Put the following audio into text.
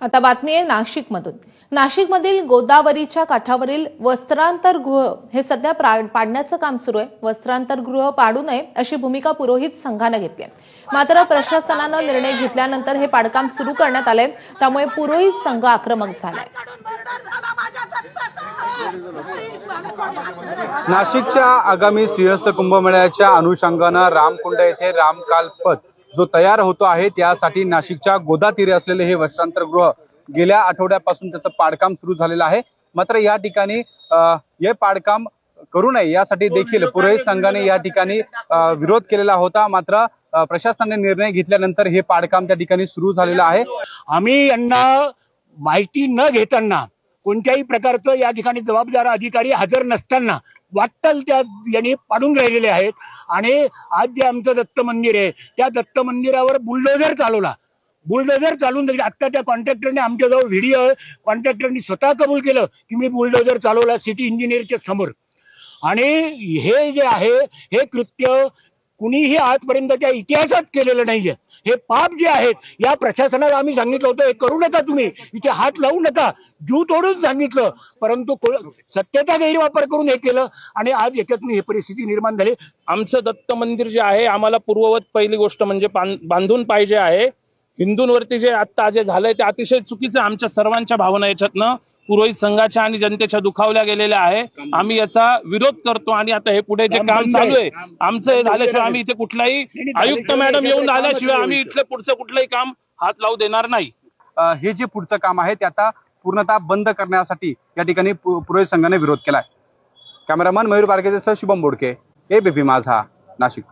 आता बातमी आहे नाशिकमधून. नाशिकमधील गोदावरीच्या काठावरील वस्त्रांतर गृह हे सध्या पाडण्याचं काम सुरू आहे. वस्त्रांतर गृह पाडू नये अशी भूमिका पुरोहित संघानं घेतली आहे. मात्र प्रशासनानं निर्णय घेतल्यानंतर हे पाडकाम सुरू करण्यात आलंय. त्यामुळे पुरोहित संघ आक्रमक झालाय. नाशिकच्या आगामी सिंहस्थ कुंभमेळ्याच्या अनुषंगानं रामकुंड येथे रामकालपथ जो तयार होतो आहे त्यासाठी नाशिकच्या गोदा तीरे असलेले हे वस्त्रांतरगृह गेल्या आठवड्यापासून त्याचं पाडकाम सुरू झालेलं आहे. मात्र या ठिकाणी अं, हे पाडकाम करू नये यासाठी देखील पुरोहित संघाने या ठिकाणी विरोध केलेला होता. मात्र प्रशासनाने निर्णय घेतल्यानंतर हे पाडकाम त्या ठिकाणी सुरू झालेलं आहे. आम्ही यांना माहिती न घेताना कोणत्याही प्रकारचं या ठिकाणी जबाबदार अधिकारी हजर नसताना वाटल त्या यांनी पाडून राहिलेले आहेत. आणि आज जे आमचं दत्त मंदिर आहे त्या दत्त मंदिरावर बुलडोझर चालवला. बुलडोझर चालवून दिली आता त्या कॉन्ट्रॅक्टरने आमच्याजवळ व्हिडिओ कॉन्ट्रॅक्टरनी स्वतः कबूल केलं की मी बुलडोझर चालवला सिटी इंजिनिअरच्या समोर. आणि हे जे आहे हे कृत्य कुणीही आजपर्यंतच्या इतिहासात केलेलं नाहीये. हे पाप जे आहेत या प्रशासनाला आम्ही सांगितलं होतं हे करू नका तुम्ही. इथे हात लावू नका. जीव तोडून सांगितलं. परंतु सत्यता सत्तेचा गैरवापर करून हे केलं आणि आज याच्यातून ही परिस्थिती निर्माण झाली. आमचं दत्त मंदिर जे आहे आम्हाला पूर्ववत पहिली गोष्ट म्हणजे बांधून पाहिजे आहे. हिंदूंवरती जे आता जे झालंय ते अतिशय चुकीचं आमच्या सर्वांच्या भावना याच्यातनं. पुरोहित संघाच्या आणि जनतेच्या दुखावल्या गेलेल्या आहे. आम्ही याचा विरोध करतो आणि आता हे पुढे जे काम चालू आहे. आमचं हे झाल्याशिवाय आम्ही इथे कुठलाही आयुक्त मॅडम येऊन झाल्याशिवाय आम्ही इथलं पुढचं कुठलंही काम हात लावू देणार नाही. हे जे पुढचं काम आहे ते आता पूर्णतः बंद करण्यासाठी या ठिकाणी पुरोहित संघाने विरोध केलाय. कॅमेरामन मयूर बारगेसह शुभम बोडके एबीपी माझा नाशिक.